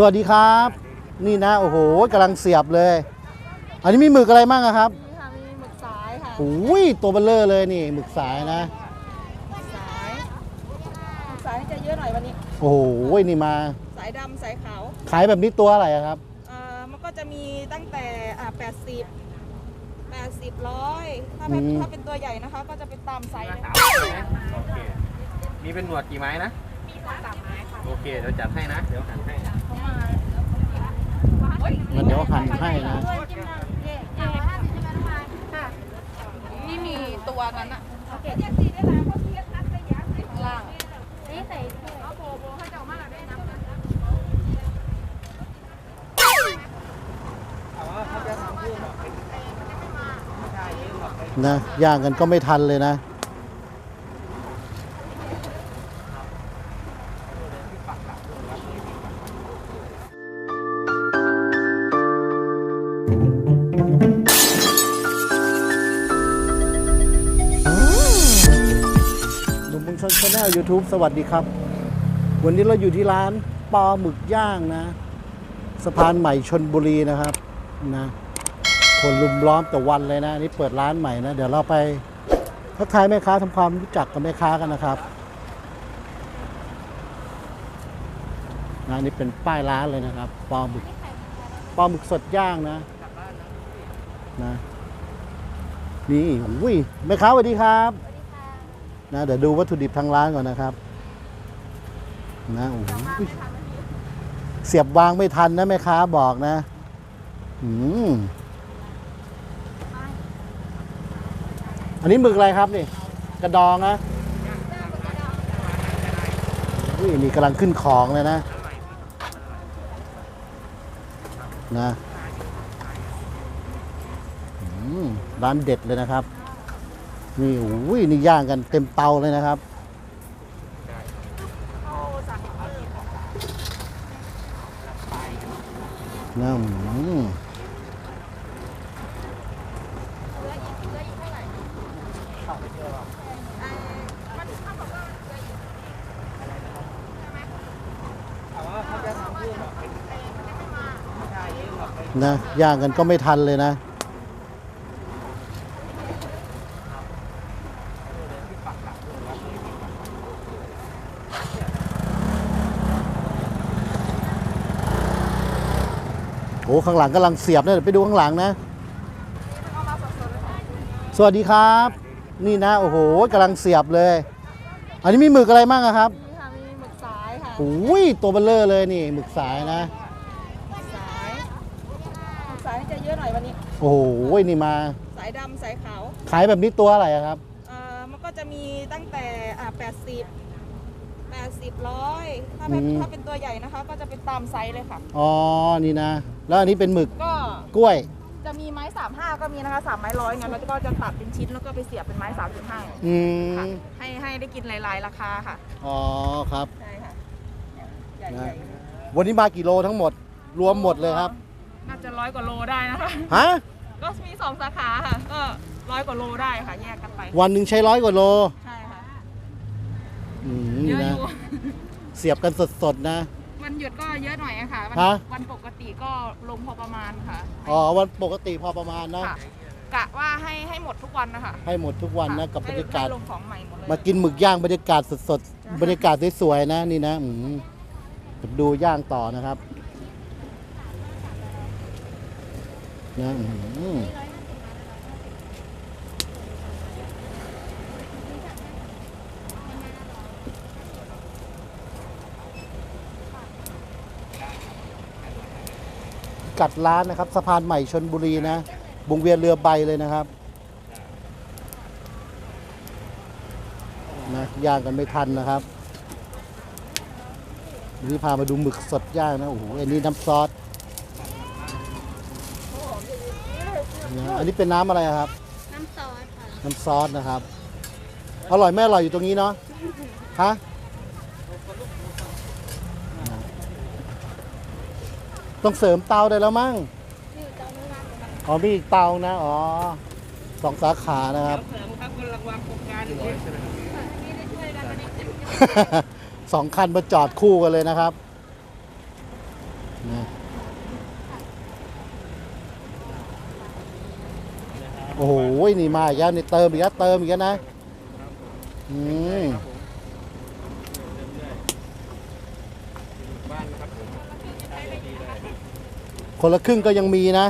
สวัสดีครับ นี่นะโอ้โหกำลังเสียบเลย อันนี้มีหมึกอะไรบ้างอะครับนี่ค่ะมีหมึกสายค่ะโอ้ยตัวเบลเลอร์เลยนี่หมึกสายนะ หมึกสายหมึกสายนี่จะเยอะหน่อยวันนี้ โอ้โหนี่มา สายดำสายขาวขายแบบนี้ตัวอะไรอะครับ เอ่อมันก็จะมีตั้งแต่อ่า80 80ร้อยถ้าเป็นอืม ถ้าเป็นตัวใหญ่นะคะ ก็จะเป็นตามไซส์เลยสามค่ะไม้นะโอเคมีเป็นหนวดกี่ไม้นะมีสามไม้ค่ะ โอเค เดี๋ยวจัดให้นะ เดี๋ยวหั่นให้งั้นเดี๋ยวหั่นให้นะนี่มีตัวนั้นอะล่างนะย่างกันก็ไม่ทันเลยนะ ชาแนลยูทูบสวัสดีครับ วันนี้เราอยู่ที่ร้านปอหมึกย่างนะ สะพานใหม่ชนบุรีนะครับนะคนลุมล้อมแต่วันเลยนะนี่เปิดร้านใหม่นะ เดี๋ยวเราไปทักทายแม่ค้าทำความรู้จักกับแม่ค้ากันนะครับนะนี่เป็นป้ายร้านเลยนะครับปอหมึกปอหมึกสดย่างนะนะนี่อุ้ยแม่ค้าสวัสดีครับ นะเดี๋ยวดูวัตถุดิบทางร้านก่อนนะครับนะโอ้โหเสียบวางไม่ทันนะแม่ค้าบอกนะอืมอันนี้หมึกอะไรครับนี่ กระดองนะอุ้ยนี่กำลังขึ้นของเลยนะ นะอืมร้านเด็ดเลยนะครับ นี่อุ้ยนี่ย่างกันเต็มเตาเลยนะครับนะอืมนะย่างกันก็ไม่ทันเลยนะ โอ้ข้างหลังกำลังเสียบเนี่ยเดี๋ยวไปดูข้างหลังนะ สวัสดีครับ นี่นะโอ้โหกำลังเสียบเลย อันนี้มีหมึกอะไรบ้างอะครับนี่ค่ะมีหมึกสายค่ะโอ้ยตัวเบลเลอร์เลยนี่หมึกสายนะหมึกสายหมึกสายนี่จะเยอะหน่อยวันนี้ โอ้โหนี่มา สายดำสายขาว ขายแบบนี้ตัวอะไรอะครับ เอ่อมันก็จะมีตั้งแต่อ่า80 80ร้อยถ้าเป็นอืม ถ้าเป็นตัวใหญ่นะคะ ก็จะเป็นตามไซส์เลยค่ะ อ๋อ นี่นะ แล้วอันนี้เป็นหมึกก็กล้วย จะมีไม้ 35 ก็มีนะคะ3ไม้ร้อยงั้นแล้วก็จะตัดเป็นชิ้นแล้วก็ไปเสียบเป็นไม้ 35อืค่ะม ให้ให้ได้กินหลาย ๆ ราคาค่ะ อ๋อ ครับ ใช่ค่ะใหญ่นะใหญ่วันนี้มากี่โลทั้งหมด รวมหมดเลยครับ น่าจะร้อยกว่าโลได้นะคะ ฮะ ก็มีสองสาขาค่ะ ก็ร้อยกว่าโลได้ค่ะ แยกกันไป วันหนึ่งใช้ร้อยกว่าโล ใช่ค่ะ อืมเยนี่อะอนะยู่เสียบกันสดๆนะ วันหยุดก็เยอะหน่อยอะค่ะ วันฮะ วันปกติก็ลงพอประมาณค่ะอ๋อวันปกติพอประมาณนะ ค่ะกะว่าให้ให้หมดทุกวันนะคะให้หมดทุกวันนะกับบรรยากาศ ให้ลงของใหม่หมดเลย มากินหมึกย่างบรรยากาศสดๆ บรรยากาศสวยๆนะนี่นะอืมดูย่างต่อนะครับ นะอืม กัดร้านนะครับสะพานใหม่ชนบุรีนะวงเวียนเรือใบเลยนะครับนะย่างกันไม่ทันนะครับวันนี่พามาดูหมึกสดย่างนะโอ้โหอันนี้น้ำซอสนะอันนี้เป็นน้ำอะไรอะครับ น้ำซอสค่ะน้ำซอสนะครับ อร่อยไม่อร่อยอยู่ตรงนี้เนาะฮะ ต้องเสริมเตาได้แล้วมั้งนี่เจ้าเนื้ออ๋อมีอีกเตานะ อ๋อสองสาขานะครับเสริมครับกำลังวางโครงการอยู่เลยสองคันมาจอดคู่กันเลยนะครับนะโอ้โห นี่มาอีกแล้วนี่เติมอีกแล้วเติมอีกแล้วนะ อืม บ้านครับผมใช้ดีเลย คนละครึ่งก็ยังมีนะ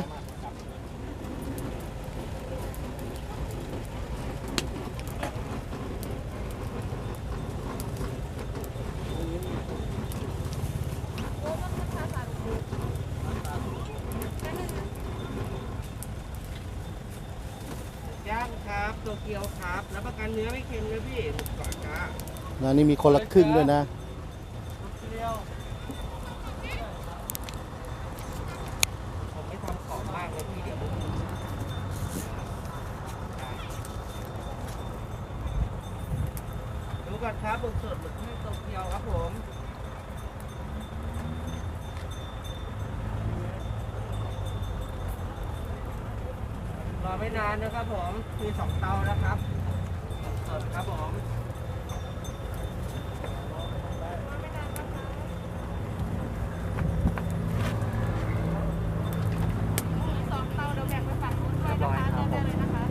ย่างครับโตเกียวครับรับประกันเนื้อไม่เค็มนะพี่หมึกกรอบจ้านะนี่มีคนละครึ่งด้วยนะ โตเกียวผมไม่ทำของมากเลยพี่เดี๋ยวดู ก่อนครับหมึกสดหมึกให้โตเกียวครับผมรอไม่นานนะครับผมมีสองเตานะครับสดครับผม สองเตาเดี๋ยวแบ่งไปฝั่งนู้นด้วยนะคะเลือกได้เลยนะคะ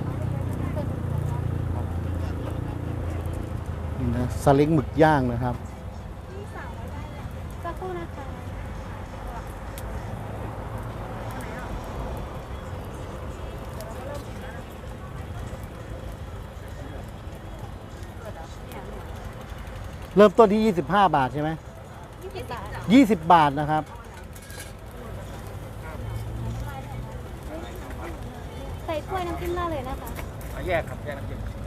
นี่นะสลิงหมึกย่างนะครับ สักครู่นะคะเริ่มต้นที่ 25 บาทใช่ไหมยี่สิบบาท20 บาทนะครับ ใส่ถ้วยน้ำจิ้มได้เลยนะคะ แยกครับแยกน้ำจิ้ม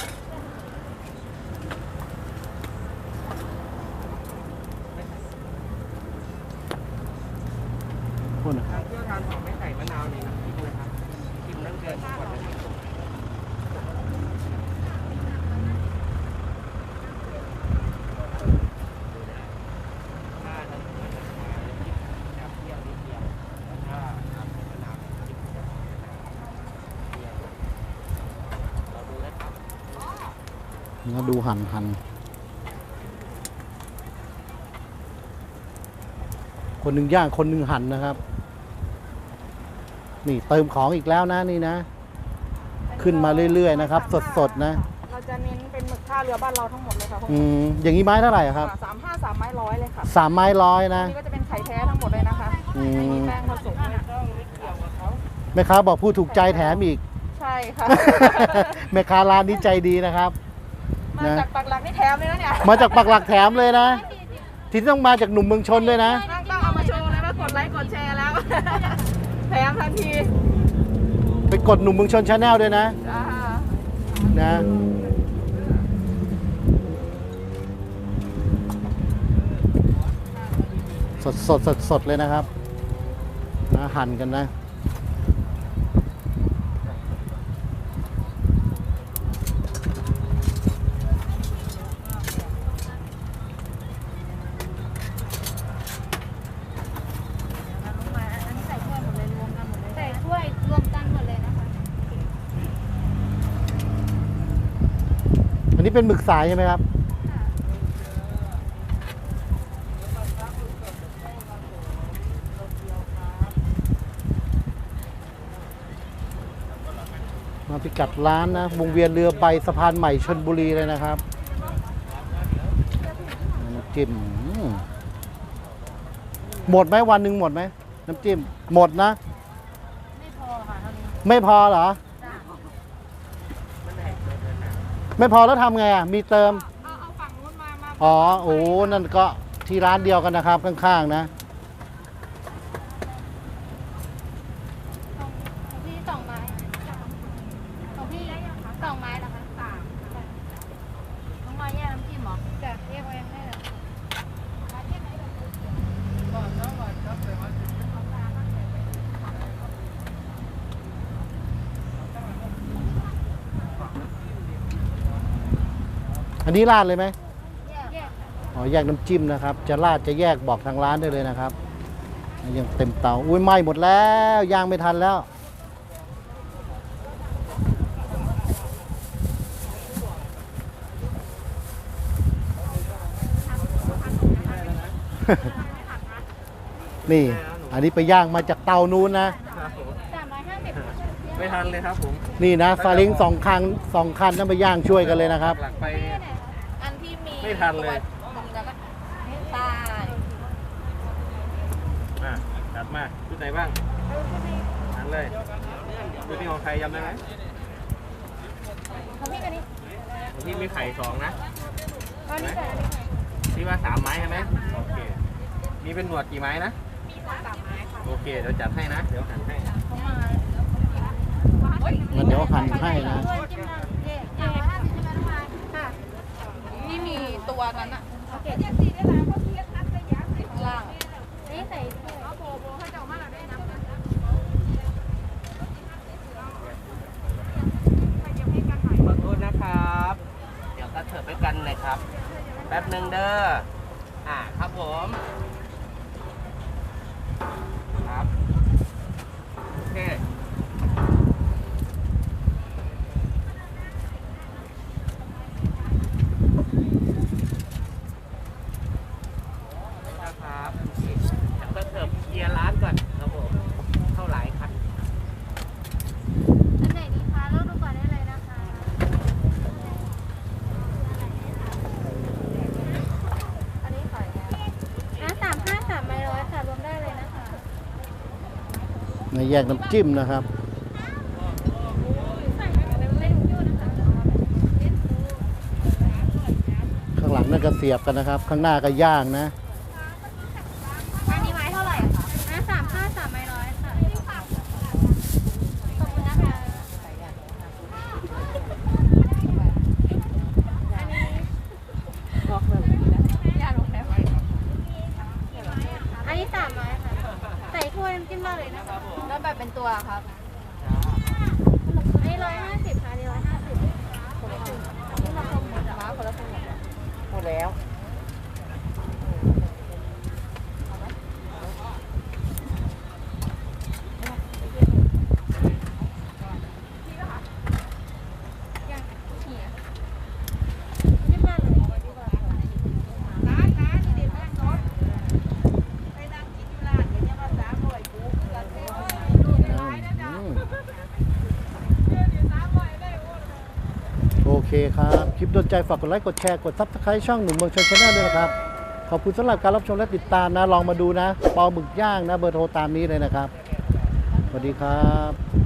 แล้วดูหั่นหั่นคนหนึ่งย่างคนหนึ่งหั่นนะครับ นี่เติมของอีกแล้วนะนี่นะ ขึ้นมาเรื่อยๆนะครับ สดๆนะ เราจะเน้นเป็นหมึกท่าเรือบ้านเราทั้งหมดเลยค่ะพวกอืนี้มอย่างนี้ไม้เท่าไหร่อะครับสามห้าสามไม้ร้อยเลยค่ะสามไม้ร้อยนะนี่ก็จะเป็นไข่แท้ทั้งหมดเลยนะคะอืมมีแป้งผสมด้วยต้องไม่เกี่ยวกับเขาแม่ค้าบอกผู้ถูกใจแถมอีก ใช่ค่ะแม่ค้าร้านนี้ใจดีนะครับ มาจากปักหลักนี่แถมเลยนะเนี่ยมาจากปักหลักแถมเลยนะ ที่ต้องมาจากหนุ่มเมืองชนด้วยนะ ต้องต้องเอามาโชว์เลยว่ากดไลค์กดแชร์แล้ว แถมทันทีไปกดหนุ่มเมืองชนชาแนลด้วยนะจ้านะสดสดสดสดเลยนะครับนะหั่นกันนะ ใส่ถ้วยหมดเลยรวมกันหมดเลยใส่ถ้วยรวมกันหมดเลยนะคะ อั นนี้เป็นหมึกสายใช่ไหมครับ มาพิกัดร้านนะวงเวียนเรือใบสะพานใหม่ชนบุรีเลยนะครับน้ำจิ้มอืมหมดไหมวันหนึ่งหมดไหมน้ำจิ้มหมดนะ ไม่พอค่ะเท่านี้ไม่พอเหรอ ไม่พอแล้วทำไงอะมีเติม เอาเอาฝั่งนู้นมามา อ๋อโอ้นั่นก็ที่ร้านเดียวกันนะครับข้างๆนะ ของพี่สองไม้ของพี่สองไม้เหรอคะสามน้องมาแยกน้ำจิ้มเหรอจ้ะแยกไว้ให้เลย อันนี้ราดเลยไหมแยกแยกค่ะอ๋อแยกน้ำจิ้มนะครับ จะราดจะแยกบอกทางร้านได้เลยนะครับ ยังเต็มเตาอุ้ยไหม้หมดแล้วย่างไม่ทันแล้วนี่ อันนี้ไปย่างมาจากเตานู้นนะครับผมสามร้อยห้าสิบไม่ทันเลยครับผม นี่นะซาเล้งสองคันสองคันนั่นไปย่างช่วยกันเลยนะครับ หลักไปเนี่ยอันที่มี ไม่ทันเลยตรงนั้นตายอะจัดมาชุดไหนบ้างอันเลยชุดนี้ของใครจำได้ไหมของพี่กันนี้ของพี่มีไข่สองนะอันนี้ใส่อันนี้ใส่ที่ว่าสามไม้ใช่ไหมโอเค มีเป็นหนวดกี่ไม้นะมีสามไม้ค่ะโอเคเดี๋ยวจัดให้นะ เดี๋ยวหั่นให้ของมางั้นเดี๋ยวหั่นให้นะด้วยจิ้มน้ำเย่สาม ร้อยห้าสิบใช่ไหมน้องมายค่ะนี่มีตัวนั้นอะข้างล่างนี่ใส่ด้วยเอโบโบให้เจ้ามาเราได้น้ำขอโทษนะครับ เดี๋ยวก็เถิบไปกันเลยครับ แป๊บหนึ่งเด้อ อ่าครับผม ครับ โอเค นะ ครับเดี๋ยวก็เถิบเคลียร์ร้านก่อนครับผมเท่าไหร่ครับอันไหนดีคะเลือกดูก่อนได้เลยนะคะอันนี้ขายไงอะสามห้าสามไม้ร้อยค่ะรวมได้เลยนะคะ ในแยกน้ำจิ้มนะครับไม่ถูกยูนะคะข้างหลังนั่นก็เสียบกันนะครับ ข้างหน้าก็ย่างนะ อันนี้ไม้เท่าไหร่คะอะสามห้าสามไม้ร้อยค่ะขอบคุณนะคะ อันนี้ ย่าลงแล้ว อันนี้สามไม้ค่ะ ใส่ถ้วยน้ำจิ้มได้ เลยนะคะแล้วแบบเป็นตัวครับ อันนี้ร้อยห้าสิบค่ะอันนี้ร้อยห้าสิบคนละครึ่งคนละครึ่งหมดม้าคนละครึ่งหมดหมดแล้ว ยังเขียจิ้มได้เลย ร้านร้านนี่เด็ดมากเนาะไปนั่งกินอยู่ร้านเดี๋ยวนี้มาสามร้อยปุ๊บกันเต้ร้ายนะจ๊ะ อืม เดี๋ยวสามร้อยได้โอ้ย โอเคครับ คลิปโด นใจฝากกดไลค์ กดแชร์ กดซับสไครต์ช่องหนุ่มเมืองชนชาแนลด้วยนะครับ ขอบคุณสำหรับการรับชมและติดตามนะ ลองมาดูนะปอหมึกย่างนะ เบอร์โทรตามนี้เลยนะครับ สวัสดีครับ